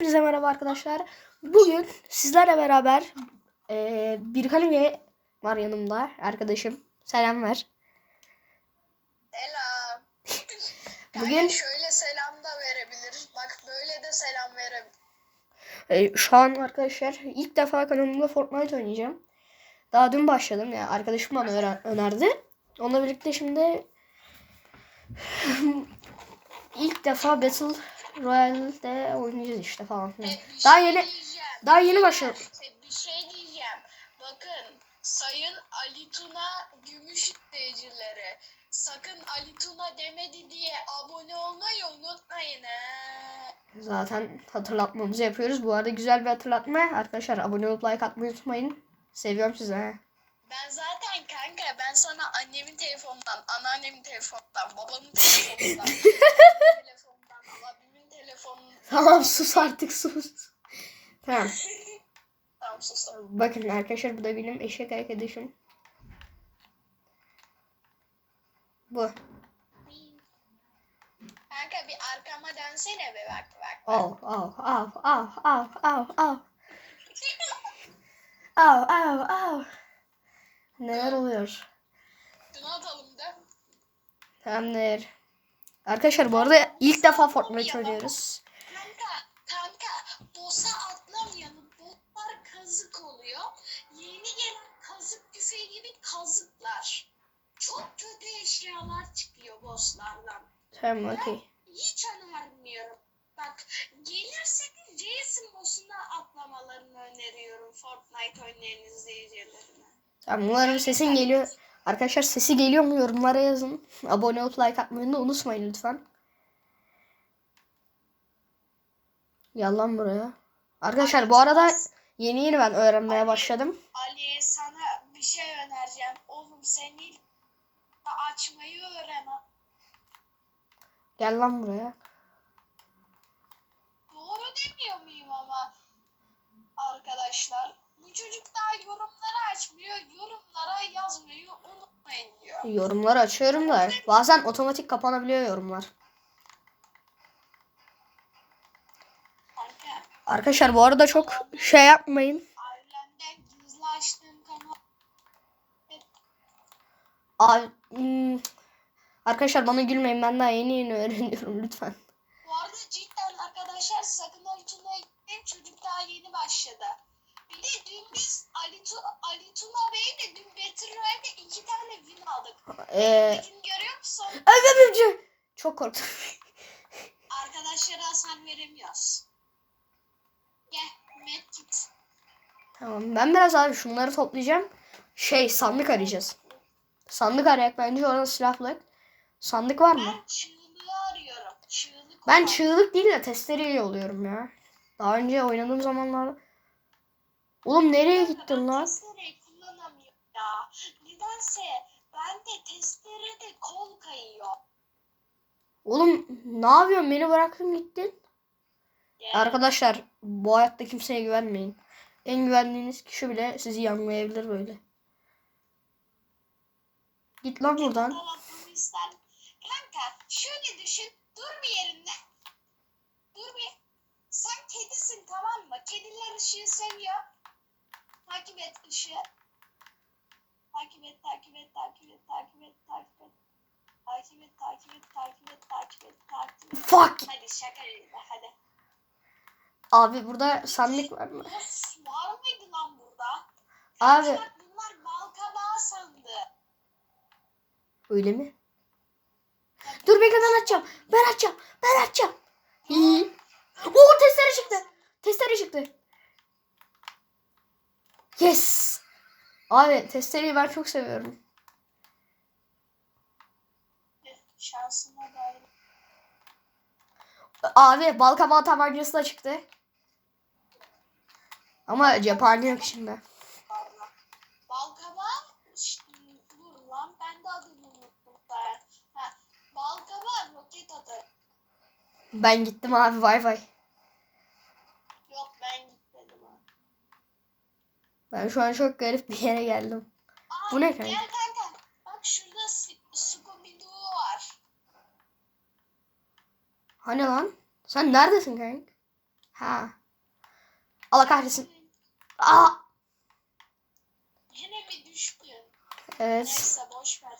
Hepinize merhaba arkadaşlar. Bugün sizlerle beraber eee bir kalemi var yanımda arkadaşım. Selam ver. Selam. Bugün- Bugün şöyle selam da verebiliriz. Bak böyle de selam verebiliriz. Eee, şu an arkadaşlar ilk defa kanalımda Fortnite oynayacağım. Daha dün başladım ya arkadaşım bana önerdi. Onunla birlikte şimdi ilk defa Battle Royale'de oynayacağız işte falan filan. E, Daha şey yeni diyeceğim. daha yeni başladım. E, Bir şey diyeceğim. Bakın Sayın Ali Tuna Gümüş izleyicileri. Sakın Ali Tuna demedi diye abone olmayı unutmayın he. Zaten hatırlatmamızı yapıyoruz. Bu arada güzel bir hatırlatma. Arkadaşlar abone olup like atmayı unutmayın. Seviyorum sizi. ha. Ben zaten kanka ben sana annemin telefonundan, anneannemin telefonundan, babamın telefonundan, abimin telefonundan. Tamam sus artık sus. Tamam. Tamam sustum. Bakın arkadaşlar bu da benim eşek arkadaşım. Bu. Kanka bir arkama dönsene be bak bak. Av av av av av av av. Av av av. Neler oluyor? Şunu atalım da. Tamamdır. Arkadaşlar bu arada ilk defa Fortnite oynuyoruz. Kazık oluyor. Yeni gelen kazık tüfeği gibi kazıklar. Çok kötü eşyalar çıkıyor bosslardan. Tamam okey. Hiç önermiyorum. Bak gelirseniz Jason boss'una atlamalarını öneriyorum Fortnite oynayan izleyicilerine. Tamam umarım sesin geliyor. Arkadaşlar sesi geliyor mu yorumlara yazın. Abone olup like atmayı da unutmayın lütfen. Yalan buraya. Arkadaşlar bu arada yeni yeni ben öğrenmeye başladım. Ali sana bir şey önereceğim. Oğlum sen ilk açmayı öğren. Gel lan buraya. Doğru demiyor muyum ama arkadaşlar? Bu çocuk daha yorumları açmıyor. Yorumlara yazmayı unutmayın diyor. Yorumları açıyorum da bazen otomatik kapanabiliyor yorumlar. Kanka Arkadaşlar bu arada çok şey yapmayın. Abi, hmm, arkadaşlar bana gülmeyin ben daha yeni yeni öğreniyorum lütfen. Bu arada cidden arkadaşlar sakın Ali Tuna'ya gitmeyin. Çocuk daha yeni başladı. Bir de dün biz Ali, tu Ali Tuna Bey'le dün Battle Royale'de iki tane win aldık. Ee, Bugün görüyor musun? Ömrümcü. Çok korktum. Arkadaşlara hasar veremiyoruz. Medkit. Tamam ben biraz abi şunları toplayacağım. Şey sandık arayacağız. Sandık arayak bence orada silah bulak. Sandık var mı? Ben çığlığı arıyorum. Çığlık Ben değil de testereyle oluyorum ya. Daha önce oynadığım zamanlarda. Oğlum nereye gittin Ben lan? testereyi kullanamıyorum ya. Nedense bende testerede kol kayıyor. Oğlum ne yapıyorsun? Beni bıraktın gittin. Arkadaşlar bu hayatta kimseye güvenmeyin. En güvendiğiniz kişi bile sizi yanmayabilir böyle. Git lan buradan. Kanka şöyle düşün. Dur bir yerinde. Dur bir. Sen kedisin tamam mı? Kediler ışığı seviyor. Takip et ışığı. Takip et, takip et, takip et, takip et, takip et. Takip et, takip et, takip et, takip et, takip et. Fuck. Hadi şaka hadi. Abi burada sandık var mı? Var mıydı lan burada? Abi bunlar balkabağı sandı. öyle mi? Dur bekle ben açacağım. Ben açacağım. Ben açacağım. İyi. Oo testere çıktı. Testere çıktı. Yes. Abi testereyi ben çok seviyorum. Şansına dair. Abi balkabağı tabancası da çıktı. Ama cephane yok şimdi. Balkabağı Şşt, dur lan ben de adını unuttum. Ha, balkabağı roket atar. Ben gittim abi bay bay. Yok ben gitmedim ha. Ben şu an çok garip bir yere geldim. Aa, Bu ne kanka? Gel kanka. Bak şurada Scooby-Doo var. Hani lan? Sen neredesin kanka? Ha. Allah kahretsin. Aa. Yine mi düştün? Evet. Neyse boş ver.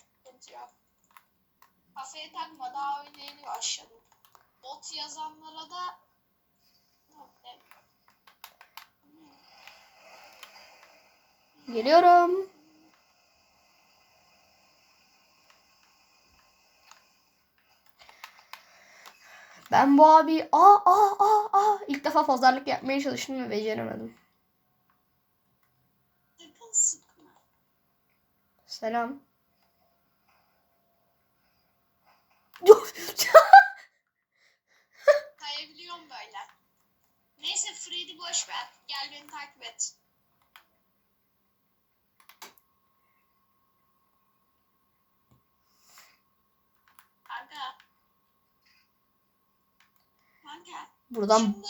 Kafaya takma daha oynayılıyor aşağıda. Bot yazanlara da Geliyorum. Ben bu abi aa aa aa aa ilk defa pazarlık yapmaya çalıştım ve beceremedim. Sakın sıkma. Selam. Kayabiliyorum böyle. Neyse Freddy boş ver. Gel beni takip et. Kanka. Kanka. Buradan Şimdi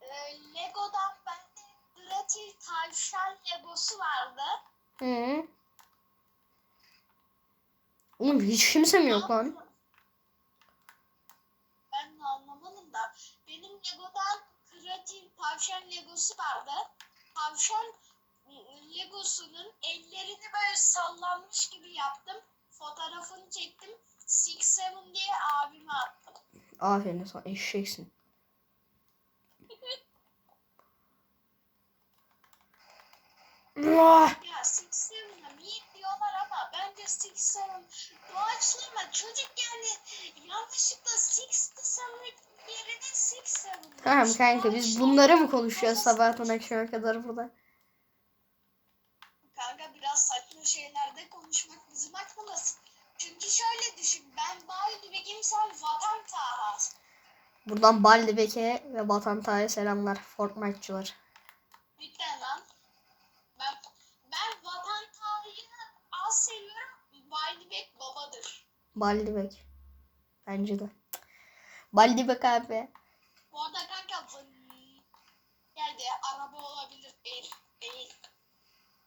e, Lego'dan bende gratis tavşan Legosu vardı. Hı. Oğlum hiç kimse mi yok lan? Ben de anlamadım da. Benim Lego'dan kreatif tavşan Legosu vardı. Tavşan e, Legosunun ellerini böyle sallanmış gibi yaptım. Fotoğrafını çektim. Six Seven diye abime attım. Aferin sana eşeksin. Ah! 6 Sam doğaçlama çocuk yani yanlışlıkla 6 Sam'ın yerine 6 Sam. Tamam kanka biz bunları mı konuşacağız sabahtan akşama kadar burada? Kanka biraz saçma şeylerde konuşmak bizim aklımız. Çünkü şöyle düşün ben Baldi Begim sen Vatan Taha. Buradan Baldi Bek'e ve Vatan Taha'ya selamlar Fortnite'cılar. Baldebek. Bence de. Baldebek abi. Bu arada kanka geldi araba olabilir. Değil. Değil.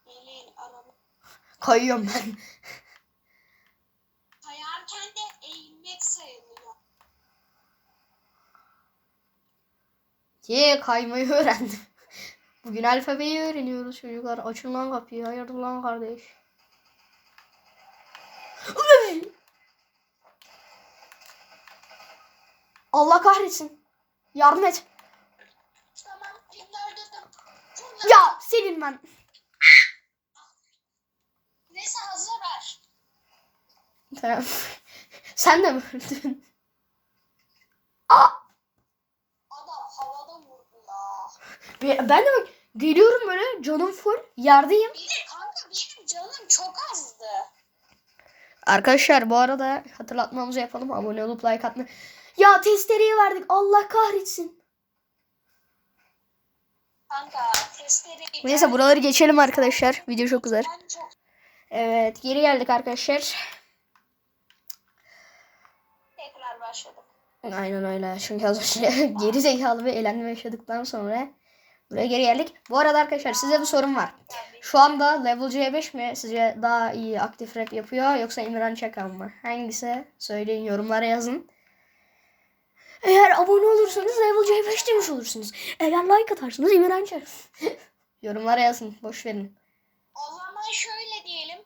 Değil araba. Kayıyorum ben. Kayarken de eğilmek sayılıyor. Ye kaymayı öğrendim. Bugün alfabeyi öğreniyoruz çocuklar. Açın lan kapıyı. Hayırdır lan kardeş. Allah kahretsin. Yardım et. Tamam. Ya senin ben. Neyse hazır ver. Tamam. Sen de mi öldün? Aa! Adam havada vurdu ya. Be- Ben de bak geliyorum böyle canım full yerdeyim. De kanka benim canım çok azdı. Arkadaşlar bu arada hatırlatmamızı yapalım. Abone olup like atmayı. Ya testereyi verdik. Allah kahretsin. Kanka testereyi... Neyse buraları geçelim arkadaşlar. Video çok uzar. Evet geri geldik arkadaşlar. Tekrar başladık. Aynen öyle. Çünkü az önce geri zekalı bir eğlenme yaşadıktan sonra buraya geri geldik. Bu arada arkadaşlar size bir sorum var. Şu anda level C5 mi sizce daha iyi aktif rap yapıyor yoksa İmran Çakal mı? Hangisi? Söyleyin yorumlara yazın. Eğer abone olursanız level C5 demiş olursunuz. Eğer like atarsanız İmran yorumlara yazın. Boş verin. O zaman şöyle diyelim.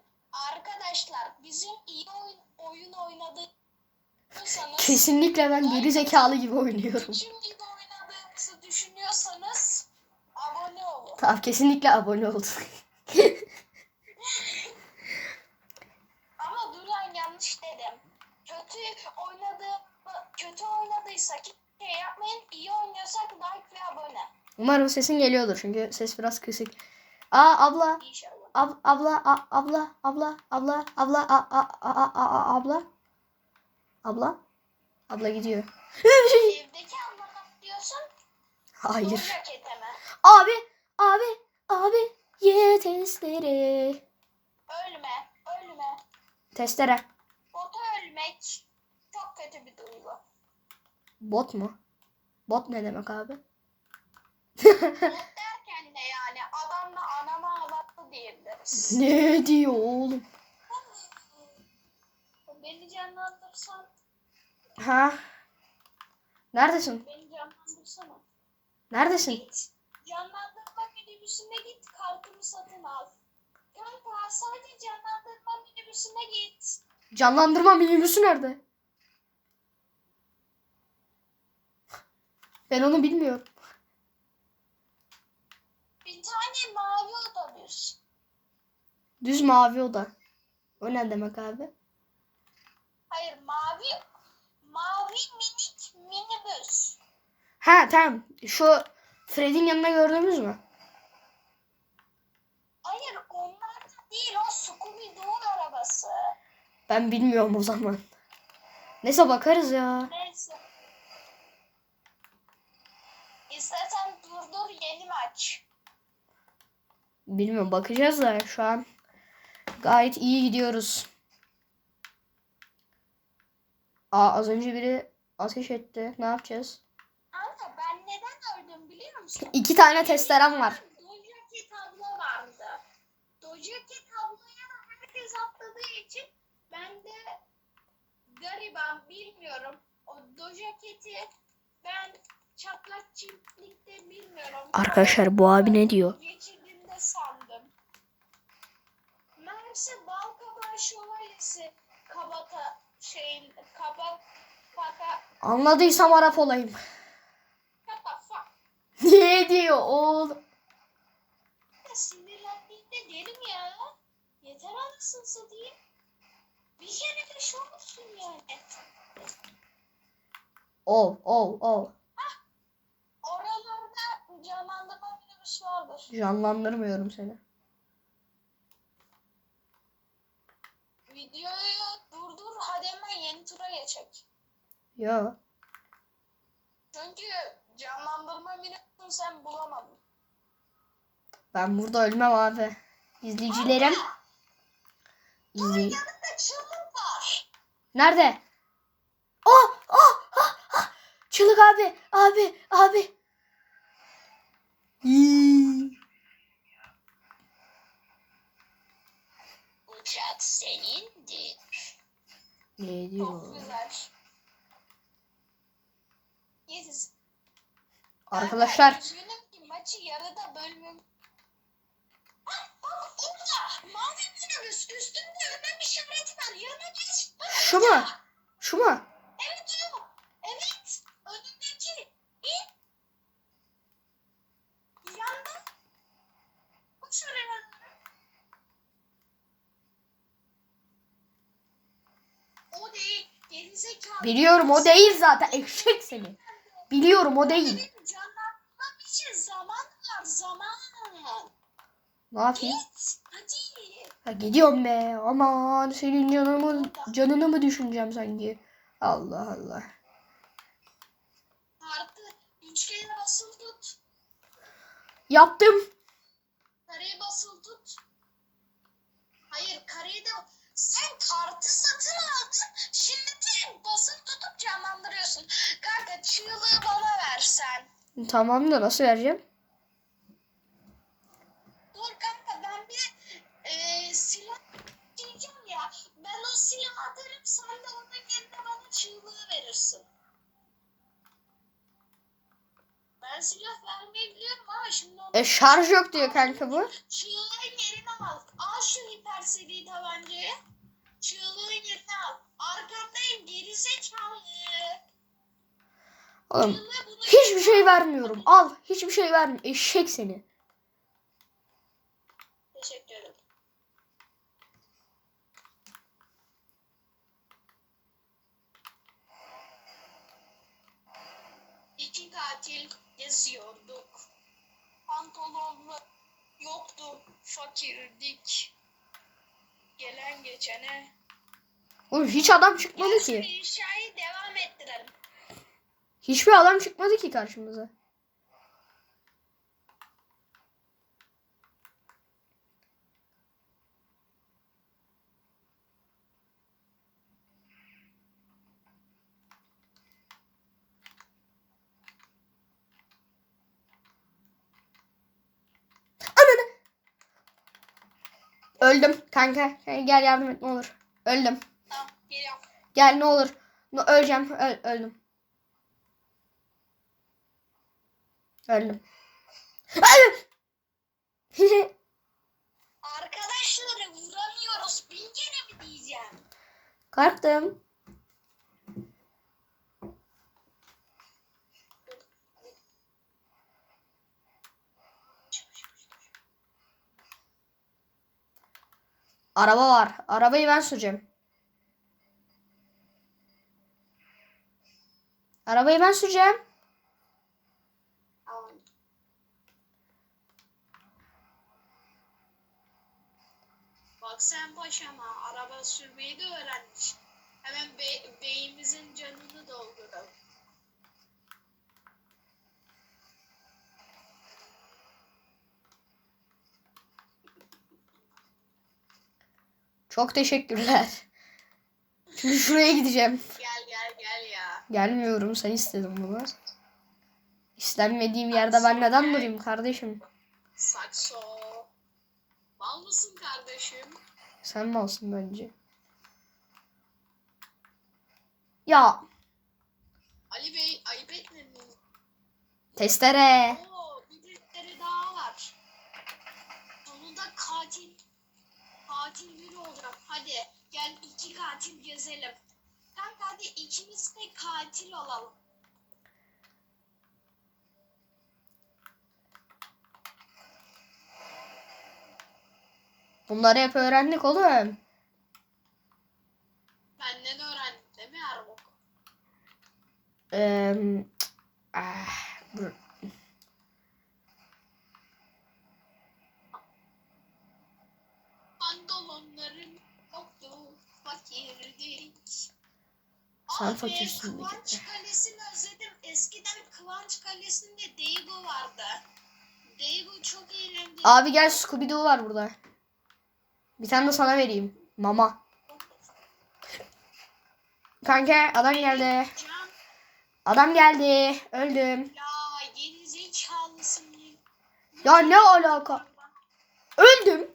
Arkadaşlar bizim iyi oyun, oyun oynadığınızsanız... Kesinlikle ben geri zekalı gibi oynuyorum. Bizim gibi oynadığınızı düşünüyorsanız abone olun. Tamam kesinlikle abone olun. oynadıysa ki şey yapmayın. İyi oynuyorsak like ve abone. Umarım sesin geliyordur çünkü ses biraz kısık. Aa abla. İnşallah. Ab, abla, a, abla, abla, abla, abla, a, a, a, a, a, abla. Abla. Abla gidiyor. Evdeki anlamı diyorsun. Hayır. Abi, abi, abi. Ye testere. Ölme, ölme. Testere. Bota ölmek çok kötü bir duygu. Bot mu? Bot ne demek abi? Bot derken de yani adamla anama ağlattı diyebiliriz. Ne diyor oğlum? Beni canlandırsan, Ha? Neredesin? beni canlandırsana. Neredesin? Git. Canlandırma minibüsüne git. Kartımı satın al. Kanka sadece canlandırma minibüsüne git. Canlandırma minibüsü nerede? Ben onu bilmiyorum. Bir tane mavi otobüs. Düz mavi oda. O ne demek abi? Hayır mavi mavi minik minibüs. Ha tamam. Şu Fred'in yanında gördünüz mü? Hayır onlar da değil o Scooby-Doo'nun arabası. Ben bilmiyorum o zaman. Neyse bakarız ya. Neyse. İstersen durdur yeni maç. Bilmiyorum bakacağız da şu an gayet iyi gidiyoruz. Aa az önce biri ateş etti. Ne yapacağız? Kanka ben neden öldüm biliyor musun? İki tane testerem var. Dojaki tablo vardı. Dojaki tabloya herkes atladığı için ben de gariban bilmiyorum. O Dojaket'i ben çatlak çiftlikte bilmiyorum. Arkadaşlar bu abi ne diyor? Şövalyesi kabata şeyin faka Anladıysam Arap olayım. ne diyor oğlum? sinirlendiğinde derim ya. Yeter anasını satayım. Bir kere de şu olsun yani. Ol ol ol. Oralarda canlandırma minibüs vardır. Canlandırmıyorum seni. Videoyu durdur hadi hemen yeni tura geçek. Yo. Çünkü canlandırma minibüsünü sen bulamadın. Ben burada ölmem abi. İzleyicilerim. İzley. Nerede? Oh, oh, oh, oh. Çığlık abi, abi, abi. Yii. Uçak senindir. Ne diyor? Yes. Arkadaşlar Üzgünüm ki maçı yarıda bölmem. Ah, mavi minibüs üstünde önem işareti var. Yana geç. Şu mu? Şu mu? Evet. Önündeki. İn. Yanda. Bak şuraya. O değil. Gerizekalı. Biliyorum o değil zaten. Eşek seni. Biliyorum o değil. Benim canlanmam için zaman var. Zaman. Ne yapayım? Git. Ha, gidiyorum be. Aman senin canımı, canını mı düşüneceğim sanki? Allah Allah. Artı üç kere basılı tut. Yaptım. Kareye basılı tut. Hayır kareyi de sen kartı satın aldın. Şimdi de basılı tutup canlandırıyorsun. Kanka çığlığı bana versen. Tamam da nasıl vereceğim? Dur kanka ben bir e, silah diyeceğim ya. Ben o silahı atarım sen de onun yerine bana çığlığı verirsin. Ben silah vermeyi biliyorum ama şimdi. E şarj yok diyor kanka bu. Çığlığın yerine al. Al şu hiper seri tabancayı. Çığlığın yerine al. Arkandayım gerizekalı. Oğlum hiçbir şey vermiyorum. Al hiçbir şey vermiyorum. Eşek seni. Teşekkür ederim. İki katil geziyorduk. Pantolonlu yoktu. Fakirdik. Gelen geçene. Oğlum hiç adam çıkmadı ki. inşayı devam ettirelim. Hiçbir adam çıkmadı ki karşımıza. Öldüm kanka. Gel yardım et ne olur. Öldüm. Geliyorum. Gel ne olur. No, öleceğim. Öl- öldüm. Öldüm. Arkadaşları vuramıyoruz. Bin kere mi diyeceğim? Kalktım. Araba var. Arabayı ben süreceğim. Arabayı ben süreceğim. Bak sen paşama araba sürmeyi de öğrenmiş. Hemen be- beyimizin canını dolduralım. Çok teşekkürler. Şimdi şuraya gideceğim. Ya. Gelmiyorum. Sen istedin bunu. İstenmediğim yerde ben neden durayım kardeşim? Sakso. Mal mısın kardeşim? Sen malsın bence. Ya Ali Bey ayıp etmediniz. testere. Oo bir birileri daha var. Sonunda katil. Katil biri olacak. Hadi gel iki katil gezelim. Hadi ikimiz de katil olalım. Bunları hep öğrendik oğlum. Benden öğrendin değil mi Erbok? Eee, cık, ah, dur. Pantolonların yoktu. Fakirdik. Sen fakirsin de Kıvanç. Kalesi'ni özledim. Eskiden Kıvanç Kalesi'nde Deigo vardı. Deigo çok eğlenceli. Abi gel Scooby Doo var burada. Bir tane de sana vereyim. Mama. Kanka adam geldi. Adam geldi. Öldüm. ya zekalısın. Ya ne alaka? Öldüm.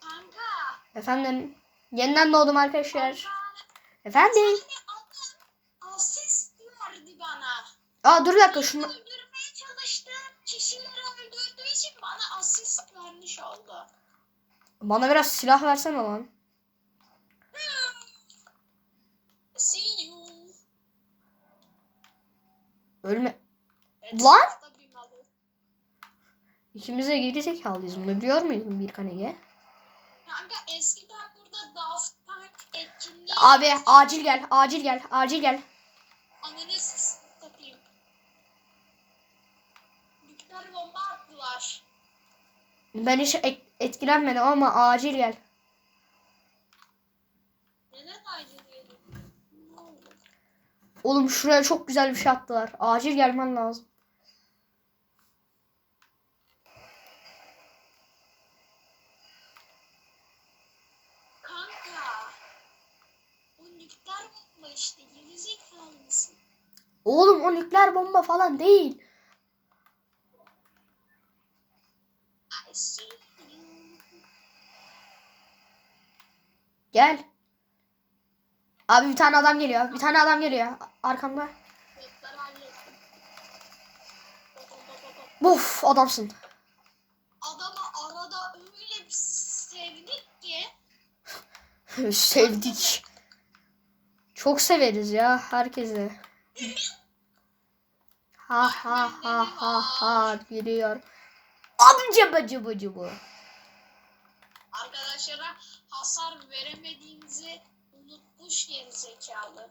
Kanka. Efendim. Yeniden doğdum arkadaşlar. Efendim. Aa dur bir dakika şunu. Öldürmeye öldürdüğü için bana asist vermiş oldu. Bana biraz silah versene lan. Ölme. Evet, Lan! İkimiz de geri zekalıyız. Bunu biliyor muydun bir kanege? Kanka eskiden Abi acil gel. Acil gel. Acil gel. Ananı satayım. Nükleer bomba attılar. Ben hiç etkilenmedim ama acil gel. Neden acil? Oğlum şuraya çok güzel bir şey attılar. Acil gelmen lazım. Kanka. O nükleer bomba işte. Gerizekalı mısın? Oğlum o nükleer bomba falan değil. Gel. Abi bir tane adam geliyor. Bir tane adam geliyor. Arkamda. Buf adamsın. Adama arada öyle bir sevdik ki. Sevdik. Çok severiz ya herkese. Ha ha ha ha ha giriyor. Amca bacı bacı bu. Arkadaşlara hasar veremediğimizi unutmuş geri zekalı.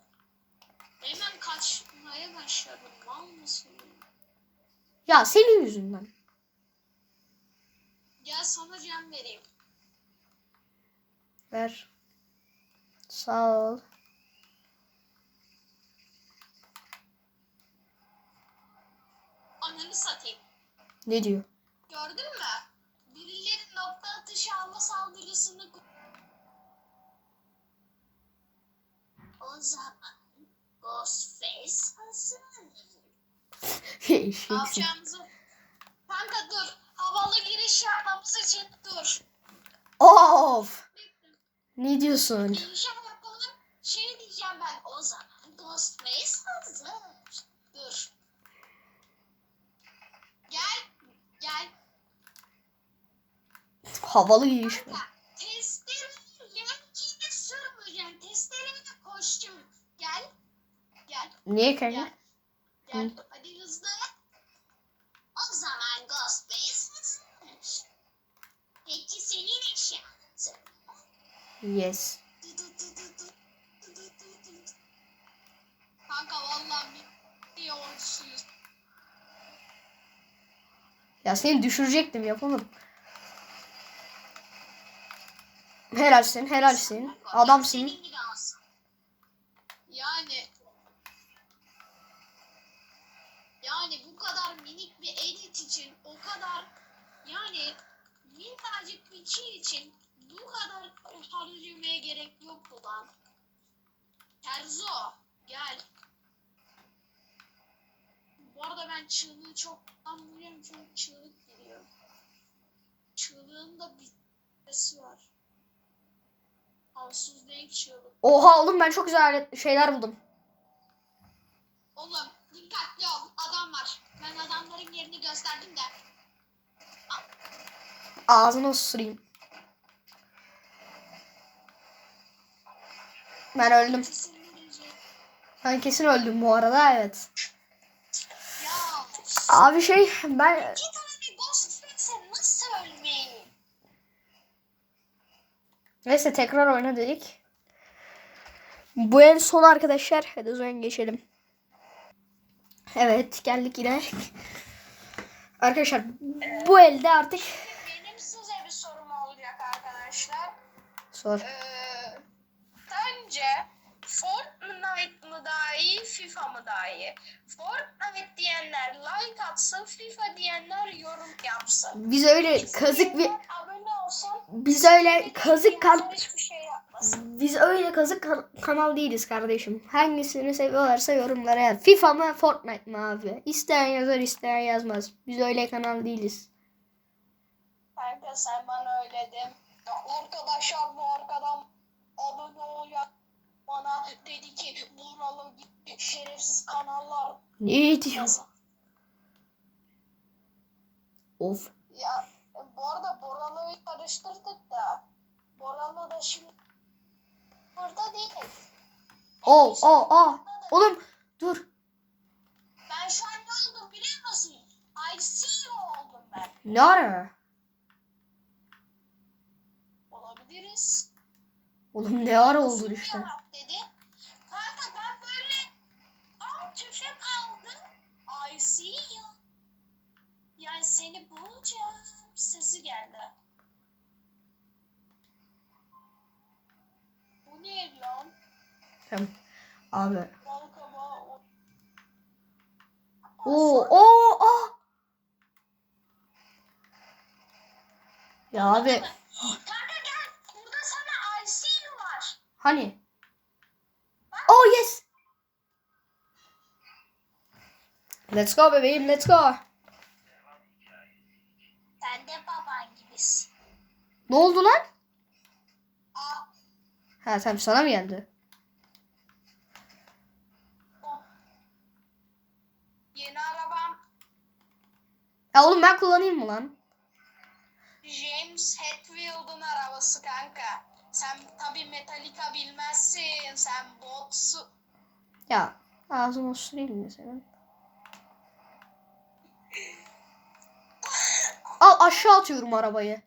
Hemen kaçmaya başladım. Mal mısın? Ya senin yüzünden. Gel sana can vereyim. Ver. Sağ ol. Ananı satayım. Ne diyor? Gördün mü? Birileri nokta atışı alma saldırısını o zaman Ghostface hazır. Ne yapacağımızı... Kanka dur. Havalı giriş yapmamız için dur. Of. Ne diyorsun? İnşa yapalım. Şey diyeceğim ben o zaman. Ghostface hazır. Gel. Gel. Havalı giyiş mi? Niye kanka? Gel. Gel. Hadi hızlı. O zaman Ghostface hazırmış. Peki senin eşyan? Yes. Kanka vallahi bir diyor ya seni düşürecektim yapamadım. Helalsin, helalsin. Adamsın. Yani yani bu kadar minik bir edit için o kadar yani minnacık bir şey için bu kadar harcamaya gerek yoktu lan. Terzo gel. Bu arada ben çığlığı çok anlıyorum çünkü çığlık geliyor. Çığlığın da bir sesi var. Ansız değil çığlık. Oha oğlum ben çok güzel şeyler buldum. Oğlum dikkatli ol adam var. Ben adamların yerini gösterdim de. Ağzını ısırayım. Ben öldüm. Kesin. Ben kesin öldüm bu arada evet. Abi şey ben neyse tekrar oyna dedik. Bu el son arkadaşlar. Hadi o zaman geçelim. Evet geldik yine. Arkadaşlar bu elde artık Benim size bir sorum olacak arkadaşlar. sor. Ee, sence Fortnite mı daha iyi, FIFA mı daha iyi? Fortnite diyenler like atsın, FIFA diyenler yorum yapsın. Biz öyle kazık bir abone olsan biz öyle kazık kan hiçbir şey yapmasın. biz öyle kazık kan- kanal değiliz kardeşim. Hangisini seviyorlarsa yorumlara yaz. FIFA mı Fortnite mı abi? İsteyen yazar isteyen yazmaz. Biz öyle kanal değiliz. Kanka sen bana öyle de. Arkadaşlar bu arkadan abone olacak. Bana dedi ki buralı şerefsiz kanallar Ne diyor? Of. Ya bu arada Boralı'yı karıştırdık da Boralı da şimdi burada değil. Oh oh oh. Oğlum dur. Ben şu an ne oldum biliyor musun? ICU oldum ben. Ne ara? Olabiliriz. Oğlum ne ara oldu işte. Yarat dedi. Kanka ben böyle tam tüfek aldım. ICU. Yani seni bulacağım. Sesi geldi. Bu ne lan? Tamam. Abi. Oo oo ah. Ya abi Kanka gel. Burada sana ICU var. hani? Oh yes. Let's go bebeğim let's go. Sen de baban gibisin. Ne oldu lan? Ha tamam sana mı geldi? Yeni arabam Ya oğlum ben kullanayım mı lan? James Hetfield'ın arabası kanka. Sen tabi Metallica bilmezsin. Sen botsun. Ya ağzını süreyim mi senin? Al aşağı atıyorum arabayı.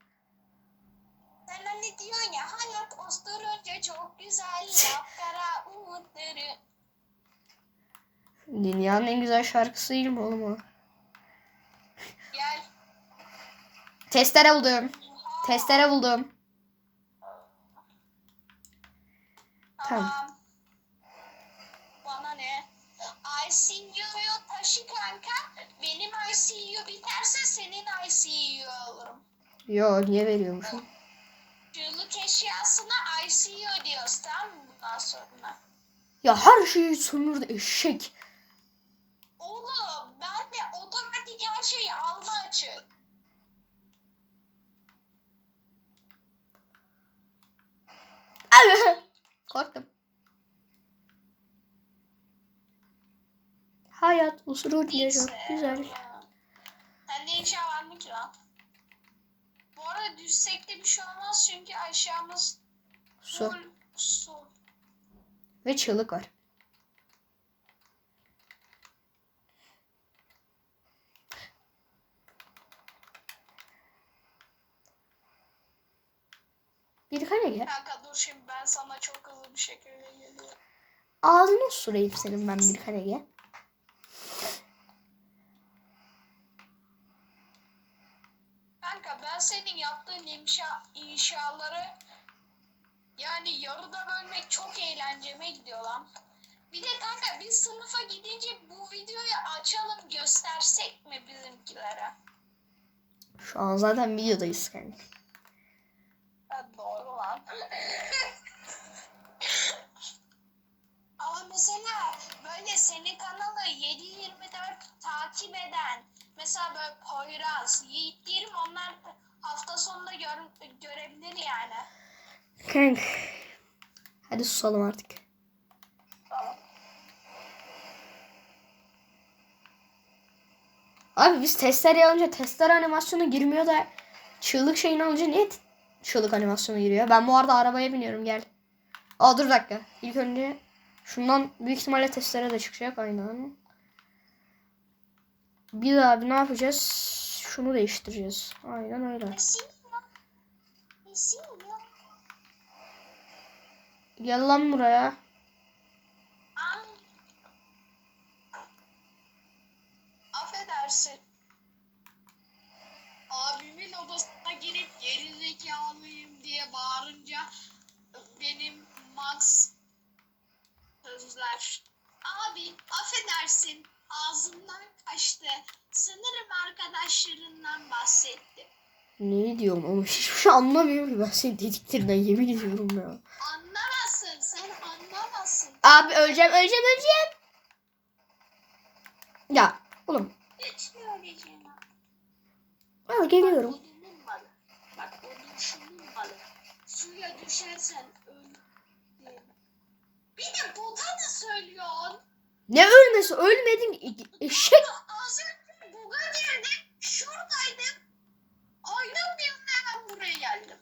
Sen ne diyorsun ya? Hayat osturunca çok güzel. Yapkara umutları. Dünyanın en güzel şarkısı değil mi oğlum o? Gel. Testere buldum. Testere buldum. Tamam. Tamam. Bana ne? ICU'yu taşı kanka. Benim ICU biterse senin ICU alırım. Yo niye veriyormuşum? Çığlık eşyasına ICU diyoruz tamam mı bundan sonra? Ya her şeyi sömürdü eşek. Oğlum ben de otomatik her şeyi alma açık. Korktum. Hayat usulüyle çok güzel. Sende inşa var mı ki lan? Aşağılara düşsek de bir şey olmaz çünkü aşağımız Su full su. ve çığlık var. Bir kare gel. Kanka dur şimdi ben sana çok hızlı bir şekilde geliyorum. Ağzına süreyim senin ben bir kare gel. Kanka ben senin yaptığın inşa, inşaları yani yarıda bölmek çok eğlenceme gidiyor lan. Bir de kanka biz sınıfa gidince bu videoyu açalım göstersek mi bizimkilere? Şu an zaten videodayız kanka. Ha, doğru lan. Ama mesela böyle senin kanalı 7-24 takip eden mesela böyle Poyraz, Yiğit Dirim onlar hafta sonunda gör, görebilir yani. Kanka. Hadi susalım artık. Tamam. Abi biz testler alınca testler animasyonu girmiyor da çığlık şeyini alınca niye çığlık animasyonu giriyor? Ben bu arada arabaya biniyorum gel. Aa dur dakika. İlk önce şundan büyük ihtimalle testlere de çıkacak aynen. Bir daha bir ne yapacağız? Şunu değiştireceğiz. Aynen öyle. Gel lan buraya. Affedersin. Abimin odasına girip geri zekalıyım diye bağırınca benim Max sözler. Abi affedersin ağzımdan kaçtı. Sanırım arkadaşlarından bahsetti. Ne diyorsun oğlum? Hiçbir şey anlamıyorum ki ben senin dediklerinden yemin ediyorum ya. Anlamazsın sen anlamazsın. Abi öleceğim öleceğim öleceğim. Ya oğlum Hiç söyleyeceğim. al geliyorum. Odunun balı. Bak balı. Suya düşersen öl. Bir de bota da söylüyorsun. Ne ölmesi ölmedim eşek. Az önce buga girdim. Şuradaydım. Aynen bir anda hemen buraya geldim.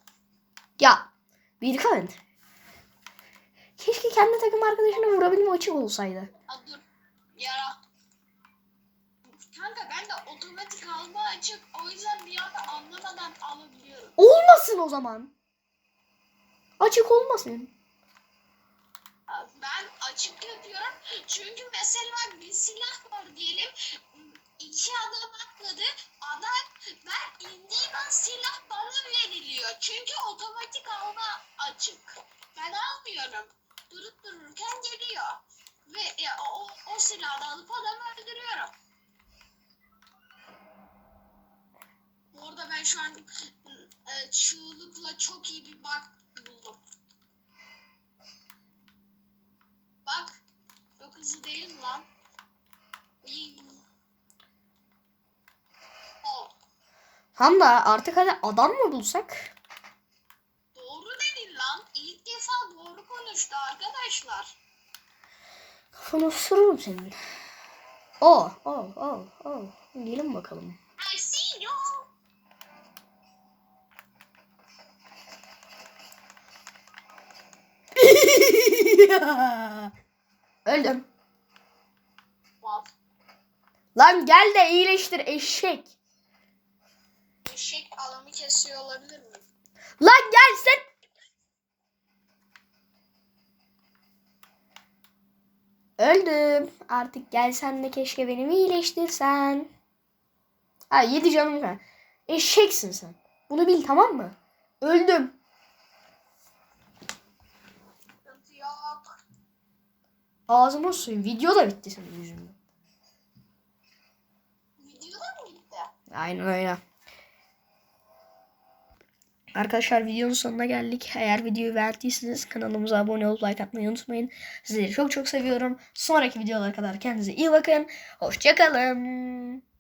Ya bir kan. Keşke kendi takım arkadaşına vurabilme açık olsaydı. Ha. Kanka ben de otomatik alma açık. O yüzden bir anda anlamadan alabiliyorum. Olmasın o zaman. Açık olmasın. Ben açık yapıyorum. Çünkü mesela bir silah var diyelim. İki adam atladı. Adam ben indiğim an silah bana veriliyor. Çünkü otomatik alma açık. Ben almıyorum. Durup dururken geliyor. Ve ya, o, o silahı alıp adamı öldürüyorum. Bu arada ben şu an e, çığlıkla çok iyi bir bak buldum. Bak. Hızlı değil mi lan? İyi. O. Tam da artık hadi adam mı bulsak? Doğru dedin lan. İlk defa doğru konuştu arkadaşlar. Kafanı ısırırım senin. Oh oh oh oh. Gelin bakalım. I see you. Öldüm. Lan gel de iyileştir eşek. Eşek adamı kesiyor olabilir mi? Lan gel sen. Öldüm. Artık gelsen de keşke beni iyileştirsen. Ha yedi canım var. Eşeksin sen. Bunu bil tamam mı? Öldüm. Ağzıma suyu. Video da bitti senin yüzünden. Aynen öyle. Arkadaşlar videonun sonuna geldik. Eğer videoyu beğendiyseniz kanalımıza abone olup like atmayı unutmayın. Sizleri çok çok seviyorum. Sonraki videolara kadar kendinize iyi bakın. Hoşçakalın.